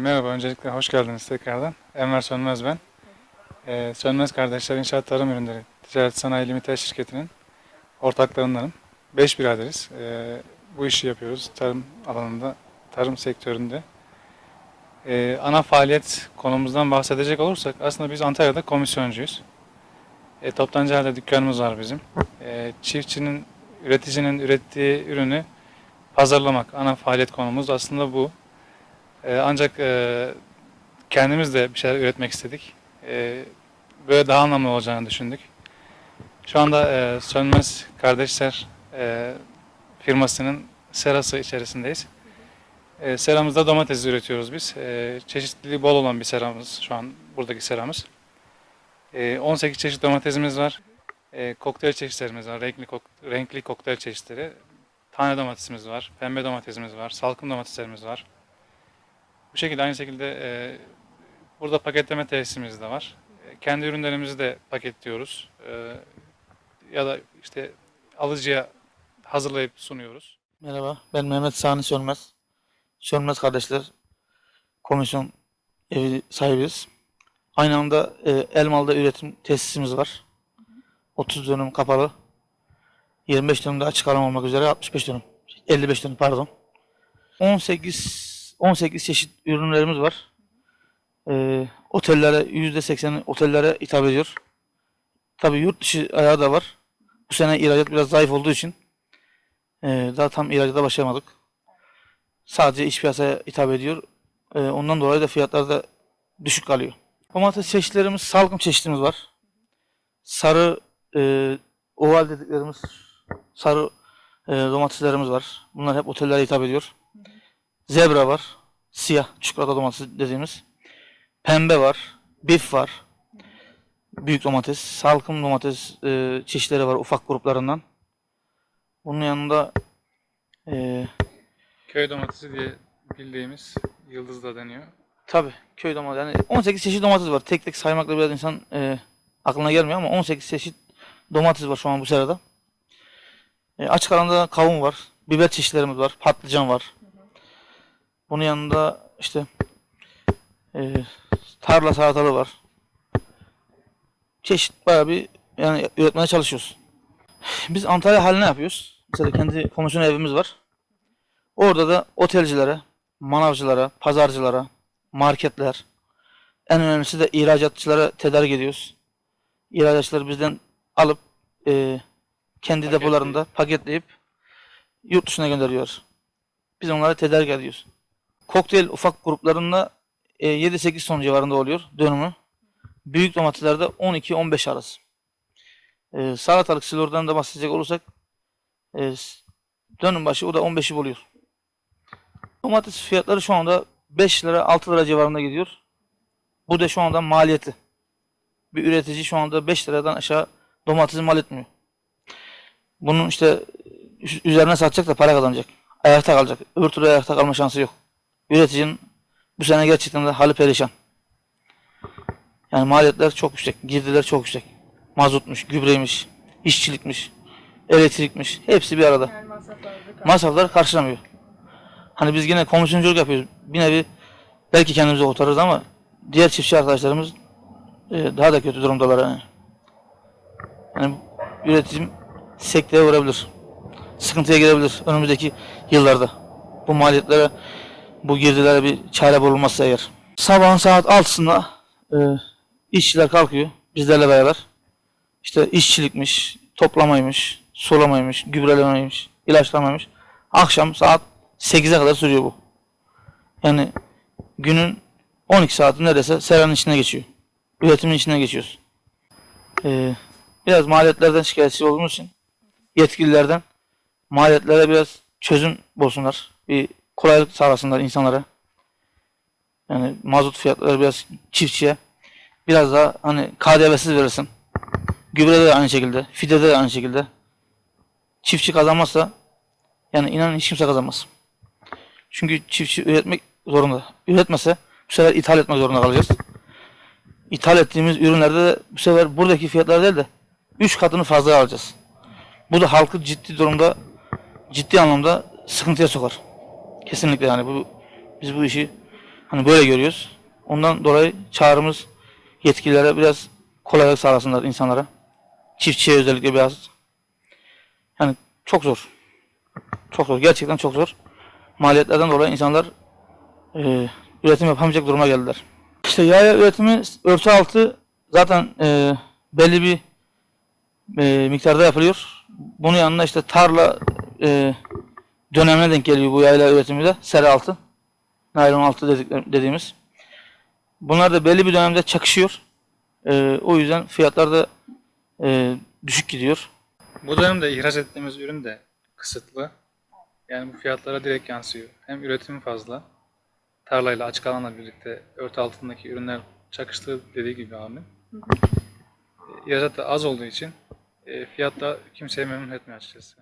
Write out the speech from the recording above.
merhaba, öncelikle hoş geldiniz tekrardan. Enver Sönmez ben. Ee, Sönmez Kardeşler İnşaat Tarım Ürünleri Ticaret Sanayi Limited şirketinin ortaklarındanım. Beş biraderiz. Ee, bu işi yapıyoruz tarım alanında, tarım sektöründe. Ee, ana faaliyet konumuzdan bahsedecek olursak aslında biz Antalya'da komisyoncuyuz. E, toptancı halde dükkanımız var bizim. E, çiftçinin, üreticinin ürettiği ürünü pazarlamak ana faaliyet konumuz aslında bu. E, ancak e, kendimiz de bir şeyler üretmek istedik. E, böyle daha anlamlı olacağını düşündük. Şu anda e, Sönmez Kardeşler e, firmasının serası içerisindeyiz. E, seramızda domates üretiyoruz biz. E, çeşitliliği bol olan bir seramız şu an buradaki seramız. E, 18 çeşit domatesimiz var. E, kokteyl çeşitlerimiz var. Renkli, kok- renkli kokteyl çeşitleri. Tane domatesimiz var. Pembe domatesimiz var. Salkım domateslerimiz var. Bu şekilde aynı şekilde e, burada paketleme tesisimiz de var. E, kendi ürünlerimizi de paketliyoruz. E, ya da işte alıcıya hazırlayıp sunuyoruz. Merhaba, ben Mehmet Sani Sönmez. Sönmez kardeşler komisyon evi sahibiyiz. Aynı anda e, Elmalı'da üretim tesisimiz var. 30 dönüm kapalı. 25 dönüm de açık alan olmak üzere 65 dönüm. 55 dönüm pardon. 18 18 çeşit ürünlerimiz var. E, otellere %80'i otellere hitap ediyor. Tabii yurt dışı ayağı da var. Bu sene ihracat biraz zayıf olduğu için ee, daha tam ihracata başlamadık. Sadece iç piyasaya hitap ediyor. Ee, ondan dolayı da fiyatlar da düşük kalıyor. Domates çeşitlerimiz, salkım çeşitimiz var. Sarı e, oval dediklerimiz sarı e, domateslerimiz var. Bunlar hep otellere hitap ediyor. Zebra var. Siyah çikolata domates dediğimiz. Pembe var. Bif var. Büyük domates. Salkım domates e, çeşitleri var ufak gruplarından. Bunun yanında eee Köy domatesi diye bildiğimiz yıldız da deniyor. tabi köy domatesi yani 18 çeşit domates var. Tek tek saymakla biraz insan eee, aklına gelmiyor ama 18 çeşit domates var şu an bu serada. E, açık alanda kavun var. Biber çeşitlerimiz var. Patlıcan var. Bunun yanında işte eee, tarla salatalığı var. Çeşit bayağı bir yani üretmeye çalışıyoruz. Biz Antalya haline yapıyoruz. Mesela kendi komisyon evimiz var. Orada da otelcilere, manavcılara, pazarcılara, marketler, en önemlisi de ihracatçılara tedarik ediyoruz. İhracatçıları bizden alıp e, kendi Paketleyip. depolarında paketleyip yurt dışına gönderiyor. Biz onlara tedarik ediyoruz. Kokteyl ufak gruplarında e, 7-8 ton civarında oluyor dönümü. Büyük domateslerde 12-15 arası. E, salatalık silordan da bahsedecek olursak e, dönüm başı o da 15'i buluyor. Domates fiyatları şu anda 5 lira 6 lira civarında gidiyor. Bu da şu anda maliyeti. Bir üretici şu anda 5 liradan aşağı domatesi mal etmiyor. Bunun işte üz- üzerine satacak da para kazanacak. Ayakta kalacak. Öbür türlü ayakta kalma şansı yok. Üreticinin bu sene gerçekten de hali perişan. Yani maliyetler çok yüksek. Girdiler çok yüksek mazotmuş, gübreymiş, işçilikmiş, elektrikmiş. Hepsi bir arada. Yani. Masraflar karşılamıyor. Hani biz yine komisyonculuk yapıyoruz. Bir nevi belki kendimizi kurtarırız ama diğer çiftçi arkadaşlarımız e, daha da kötü durumdalar yani. Yani üretim sekteye uğrabilir. Sıkıntıya girebilir önümüzdeki yıllarda. Bu maliyetlere, bu girdilere bir çare bulunmazsa eğer. Sabahın saat 6'sında e, işçiler kalkıyor bizlerle beraber. İşte işçilikmiş, toplamaymış, sulamaymış, gübrelemeymiş, ilaçlamaymış. Akşam saat 8'e kadar sürüyor bu. Yani günün 12 saati neredeyse seranın içine geçiyor. Üretimin içine geçiyoruz. Ee, biraz maliyetlerden şikayetçi olduğumuz için yetkililerden maliyetlere biraz çözüm bulsunlar. Bir kolaylık sağlasınlar insanlara. Yani mazot fiyatları biraz çiftçiye biraz daha hani KDV'siz verilsin. Gübrede de aynı şekilde, fidede de aynı şekilde. Çiftçi kazanmazsa yani inanın hiç kimse kazanmaz. Çünkü çiftçi üretmek zorunda. Üretmese bu sefer ithal etmek zorunda kalacağız. İthal ettiğimiz ürünlerde de bu sefer buradaki fiyatlar değil de 3 katını fazla alacağız. Bu da halkı ciddi durumda ciddi anlamda sıkıntıya sokar. Kesinlikle yani bu biz bu işi Hani böyle görüyoruz. Ondan dolayı çağrımız yetkililere biraz kolaylık sağlasınlar insanlara. Çiftçiye özellikle biraz. Yani çok zor. Çok zor. Gerçekten çok zor. Maliyetlerden dolayı insanlar e, üretim yapamayacak duruma geldiler. İşte yaya üretimi örtü altı zaten e, belli bir e, miktarda yapılıyor. Bunun yanına işte tarla e, dönemine denk geliyor bu yayla üretimi de. Seri altı. Naylon altı dediğimiz. Bunlar da belli bir dönemde çakışıyor. E, o yüzden fiyatlar da e, düşük gidiyor. Bu dönemde ihraç ettiğimiz ürün de kısıtlı. Yani bu fiyatlara direkt yansıyor. Hem üretimi fazla. Tarlayla açık alanla birlikte örtü altındaki ürünler çakıştı dediği gibi abi. İhracat da az olduğu için e, fiyat da kimseyi memnun etmiyor açıkçası.